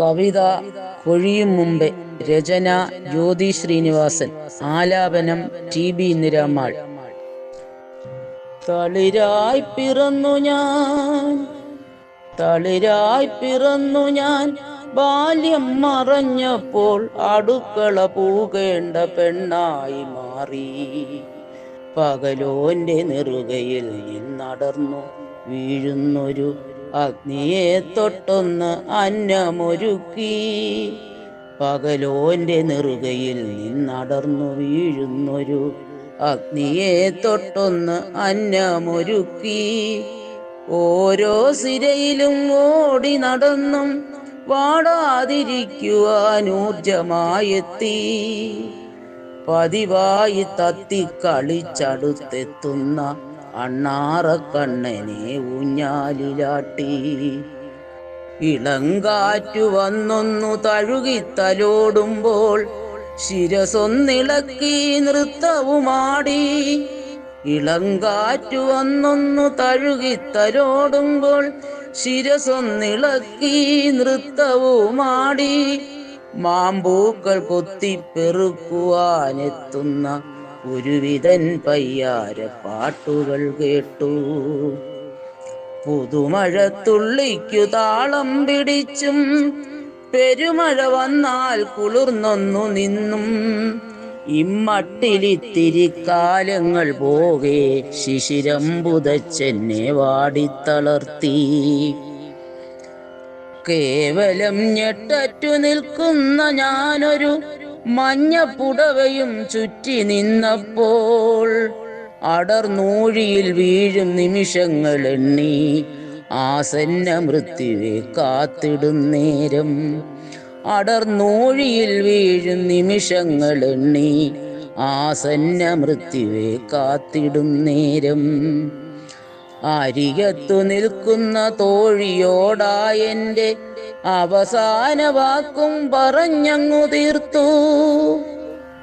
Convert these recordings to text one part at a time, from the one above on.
കവിത കൊഴിയും മുമ്പേ. രചന ജ്യോതി ശ്രീനിവാസൻ. ആലാപനം T B ഇന്ദിരാമാൾ. തളിരായി പിറന്നു ഞാൻ. തളിരായി പിറന്നു ഞാൻ. ബാല്യം മറഞ്ഞപ്പോൾ അടുക്കള പൂകേണ്ട പെണ്ണായി മാറി. പകലോന്റെ നെറുകയിൽ നിന്നടർന്നു വീഴുന്നൊരു അഗ്നിയെ തൊട്ടൊന്ന് അന്നമൊരുക്കി. പകലോന്റെ നെറുകയിൽ നിന്നടർന്നു വീഴുന്നൊരു അഗ്നിയെ തൊട്ടൊന്ന് അന്നമൊരുക്കി. ഓരോ സിരയിലും ഓടി നടന്നും വാടാതിരിക്കുവാൻ ഊർജമായെത്തി പതിവായി തത്തി കളിച്ചടുത്തെത്തുന്ന അണ്ണാറക്കണ്ണനെ ഊഞ്ഞാലിലാട്ടി. ഇളങ്കാറ്റു വന്നൊന്നു തഴുകി തലോടുമ്പോൾ ശിരസൊന്നിളക്കി നൃത്തവുമാടി. ഇളങ്കാറ്റു വന്നൊന്നു തഴുകി തലോടുമ്പോൾ ശിരസൊന്നിളക്കി നൃത്തവുമാടി. മാമ്പൂക്കൾ കൊത്തിപ്പെറുക്കുവാനെത്തുന്ന ഒരുവിധൻ പയ്യാര പാട്ടുകൾ കേട്ടു. പുതുമഴത്തുള്ളിക്കു താളം പിടിച്ചും പെരുമഴ വന്നാൽ കുളിർന്നൊന്നു നിന്നും. ഇമ്മട്ടിലിത്തിരി കാലങ്ങൾ പോകെ ശിശിരം പുതച്ചെന്നെ വാടിത്തളർത്തി. കേവലം ഞെട്ടറ്റു നിൽക്കുന്ന ഞാനൊരു മഞ്ഞപ്പുടവയും ചുറ്റി നിന്നപ്പോൾ അടർനൂഴിയിൽ വീഴും നിമിഷങ്ങൾ എണ്ണി ആസന്ന മൃത്യുവെ കാത്തിടും നേരം. അടർനൂഴിയിൽ വീഴും നിമിഷങ്ങൾ എണ്ണി ആസന്ന മൃത്യുവെ കാത്തിടും നേരം. അരികത്തു നിൽക്കുന്ന തോഴിയോടായെന്റെ അവസാന വാക്കും പറഞ്ഞങ്ങു തീർത്തു.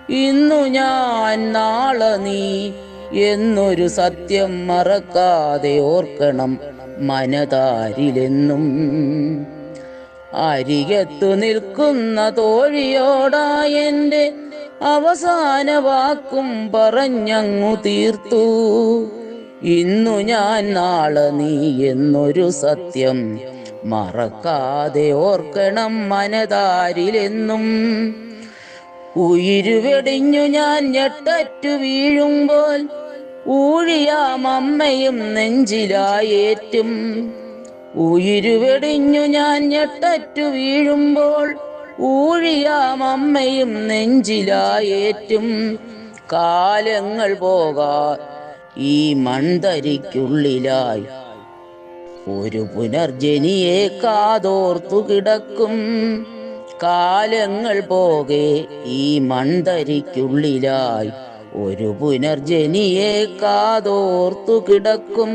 ഇന്നു ഞാൻ നാളെ നീ എന്നൊരു സത്യം മറക്കാതെ ഓർക്കണം മനതാരിലെന്നും. അരികത്തു നിൽക്കുന്ന തോഴിയോടായെന്റെ അവസാന വാക്കും പറഞ്ഞങ്ങു തീർത്തു. ഇന്നു ഞാൻ നാളെ നീ എന്നൊരു സത്യം മറക്കാതെ ഓർക്കണം മനതാരിലെന്നും. ഉയിരുവെടിഞ്ഞു ഞാൻ ഞെട്ടറ്റു വീഴുമ്പോൾ ഊഴിയാം അമ്മയും നെഞ്ചിലായേറ്റും. ഉയിരുവെടിഞ്ഞു ഞാൻ ഞെട്ടറ്റു വീഴുമ്പോൾ ഊഴിയാം അമ്മയും നെഞ്ചിലായേറ്റും. കാലങ്ങൾ പോകാ ഈ മൺതരിക്കുള്ളിലായി ഒരു പുനർജനിയെ കാതോർത്തു കിടക്കും. കാലങ്ങൾ പോകെ ഈ മൺതരിക്കുള്ളിലായി ഒരു പുനർജനിയെ കാതോർത്തു കിടക്കും.